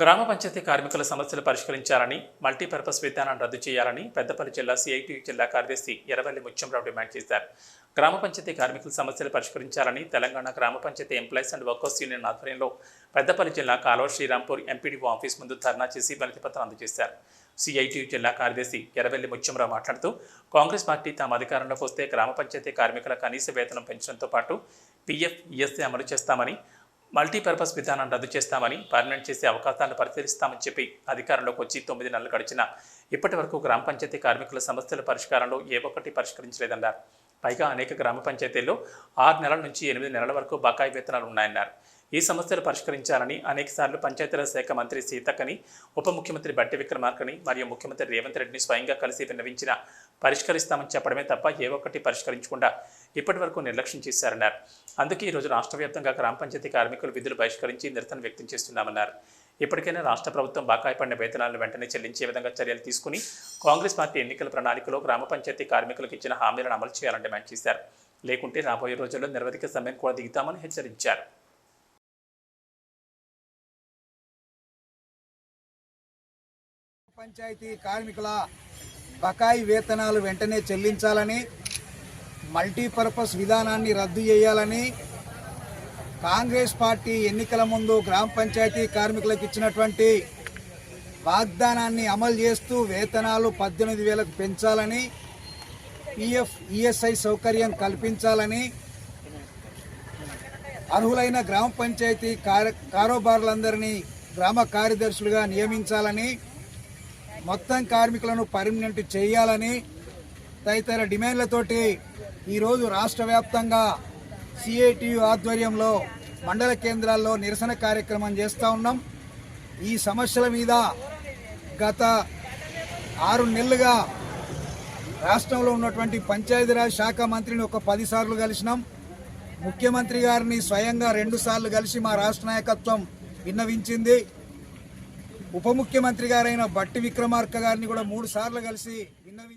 గ్రామ పంచాయతీ కార్మికుల సమస్యలు పరిష్కరించాలని మల్టీపర్పస్ విధానాన్ని రద్దు చేయాలని పెద్దపల్లి జిల్లా సిఐటి జిల్లా కార్యదర్శి ఎర్రవల్లి ముత్యంరావు డిమాండ్ చేశారు. గ్రామ పంచాయతీ కార్మికుల సమస్యలు పరిష్కరించాలని Telangana Gram Panchayat employees and workers union ఆధ్వర్యంలో పెద్దపల్లి జిల్లా కాలువ శ్రీరాంపూర్ ఎంపీడీఓ ఆఫీస్ ముందు ధర్నా చేసి వినతి పత్రం అందజేశారు. సిఐటి జిల్లా కార్యదర్శి ఎర్రవెల్లి ముత్యంరావు మాట్లాడుతూ కాంగ్రెస్ పార్టీ తాము అధికారంలోకి వస్తే గ్రామ పంచాయతీ కార్మికుల కనీస వేతనం పెంచడంతో పాటు పీఎఫ్ ఈఎస్సీ అమలు చేస్తామని మల్టీపర్పస్ విధానాన్ని రద్దు చేస్తామని పర్మనెంట్ చేసే అవకాశాలను పరిశీలిస్తామని చెప్పి అధికారంలోకి వచ్చి తొమ్మిది నెలలు గడిచిన ఇప్పటి వరకు గ్రామ పంచాయతీ కార్మికుల సమస్యల పరిష్కారంలో ఏ ఒక్కటి పరిష్కరించలేదన్నారు. పైగా అనేక గ్రామ పంచాయతీల్లో ఆరు నెలల నుంచి ఎనిమిది నెలల వరకు బకాయి వేతనాలు ఉన్నాయన్నారు. ఈ సమస్యలు పరిష్కరించాలని అనేకసార్లు పంచాయతీరాజ్ శాఖ మంత్రి సీతక్కని ఉప ముఖ్యమంత్రి బట్టి విక్రమార్కని మరియు ముఖ్యమంత్రి రేవంత్ రెడ్డిని స్వయంగా కలిసి విన్నవించిన పరిష్కరిస్తామని చెప్పడమే తప్ప ఏ ఒక్కటి పరిష్కరించకుండా ఇప్పటి వరకు నిర్లక్ష్యం చేశారన్నారు. అందుకే ఈరోజు రాష్ట్ర వ్యాప్తంగా గ్రామ పంచాయతీ కార్మికులు విధులు బహిష్కరించి నిరసన వ్యక్తం చేస్తున్నామన్నారు. ఇప్పటికైనా రాష్ట్ర ప్రభుత్వం బకాయి పడిన వేతనాలను వెంటనే చెల్లించే విధంగా చర్యలు తీసుకుని కాంగ్రెస్ పార్టీ ఎన్నికల ప్రణాళికలో గ్రామ పంచాయతీ కార్మికులకు ఇచ్చిన హామీలను అమలు చేయాలని డిమాండ్ చేశారు. లేకుంటే రాబోయే రోజుల్లో నిరవధిక సమయం కూడా దిగుతామని హెచ్చరించారు. పంచాయతీ కార్మికుల బకాయి వేతనాలు వెంటనే చెల్లించాలని మల్టీపర్పస్ విధానాన్ని రద్దు చేయాలని కాంగ్రెస్ పార్టీ ఎన్నికల ముందు గ్రామ పంచాయతీ కార్మికులకు ఇచ్చినటువంటి వాగ్దానాన్ని అమలు చేస్తూ వేతనాలు పద్దెనిమిది వేలకు పెంచాలని పిఎఫ్ ఈఎస్ఐ సౌకర్యం కల్పించాలని అర్హులైన గ్రామ పంచాయతీ కారోబారులందరినీ గ్రామ కార్యదర్శులుగా నియమించాలని మొత్తం కార్మికులను పర్మనెంట్ చేయాలని తదితర డిమాండ్లతోటి ఈరోజు రాష్ట్ర వ్యాప్తంగా సిఐటియు ఆధ్వర్యంలో మండల కేంద్రాల్లో నిరసన కార్యక్రమం చేస్తూ ఉన్నాం. ఈ సమస్యల మీద గత ఆరు నెలలుగా రాష్ట్రంలో ఉన్నటువంటి పంచాయతీరాజ్ శాఖ మంత్రిని ఒక పదిసార్లు కలిసినాం. ముఖ్యమంత్రి గారిని స్వయంగా రెండు సార్లు కలిసి మా రాష్ట్ర నాయకత్వం విన్నవించింది. ఉప ముఖ్యమంత్రి గారైన బట్టి విక్రమార్క గారిని కూడా మూడు సార్లు కలిసి విన్నవించి